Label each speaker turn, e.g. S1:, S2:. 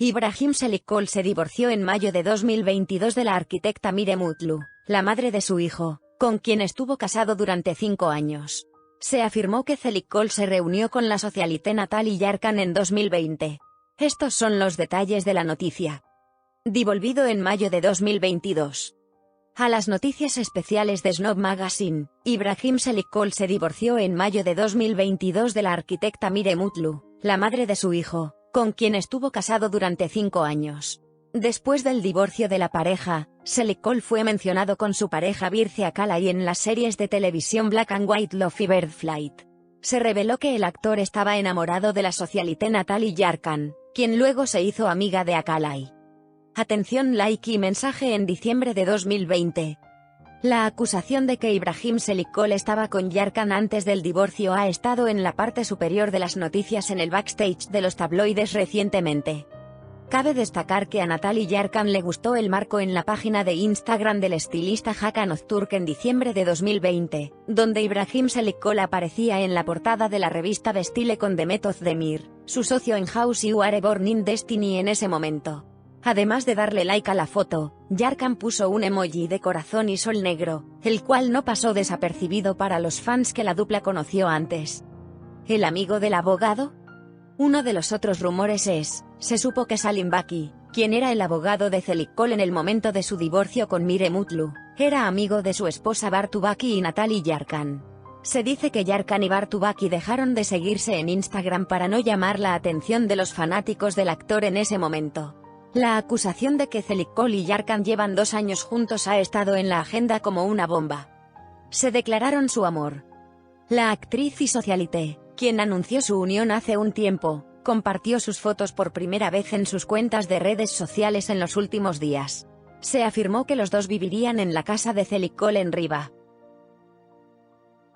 S1: Ibrahim Selikol se divorció en mayo de 2022 de la arquitecta Mire Mutlu, la madre de su hijo, con quien estuvo casado durante cinco años. Se afirmó que Selikol se reunió con la socialité Natalie Yarkan en 2020. Estos son los detalles de la noticia. Divolvido en mayo de 2022. A las noticias especiales de Snob Magazine, Ibrahim Selikol se divorció en mayo de 2022 de la arquitecta Mire Mutlu, la madre de su hijo, con quien estuvo casado durante cinco años. Después del divorcio de la pareja, Selikol fue mencionado con su pareja Birce Akalay en las series de televisión Black and White Love y Bird Flight. Se reveló que el actor estaba enamorado de la socialité Natalie Yarkan, quien luego se hizo amiga de Akalay. Atención like y mensaje en diciembre de 2020. La acusación de que Ibrahim Selikol estaba con Yarkan antes del divorcio ha estado en la parte superior de las noticias en el backstage de los tabloides recientemente. Cabe destacar que a Natalie Yarkan le gustó el marco en la página de Instagram del estilista Hakan Ozturk en diciembre de 2020, donde Ibrahim Selikol aparecía en la portada de la revista Vestile con Demet Ozdemir, su socio en House You Are Born in Destiny en ese momento. Además de darle like a la foto, Yarkan puso un emoji de corazón y sol negro, el cual no pasó desapercibido para los fans que la dupla conoció antes. ¿El amigo del abogado? Uno de los otros rumores es, se supo que Salim Baki, quien era el abogado de Zelikol en el momento de su divorcio con Mire Mutlu, era amigo de su esposa Bartubaki y Natalie Yarkan. Se dice que Yarkan y Bartubaki dejaron de seguirse en Instagram para no llamar la atención de los fanáticos del actor en ese momento. La acusación de que Zelikol y Yarkan llevan dos años juntos ha estado en la agenda como una bomba. Se declararon su amor. La actriz y socialité, quien anunció su unión hace un tiempo, compartió sus fotos por primera vez en sus cuentas de redes sociales en los últimos días. Se afirmó que los dos vivirían en la casa de Zelikol en Riva,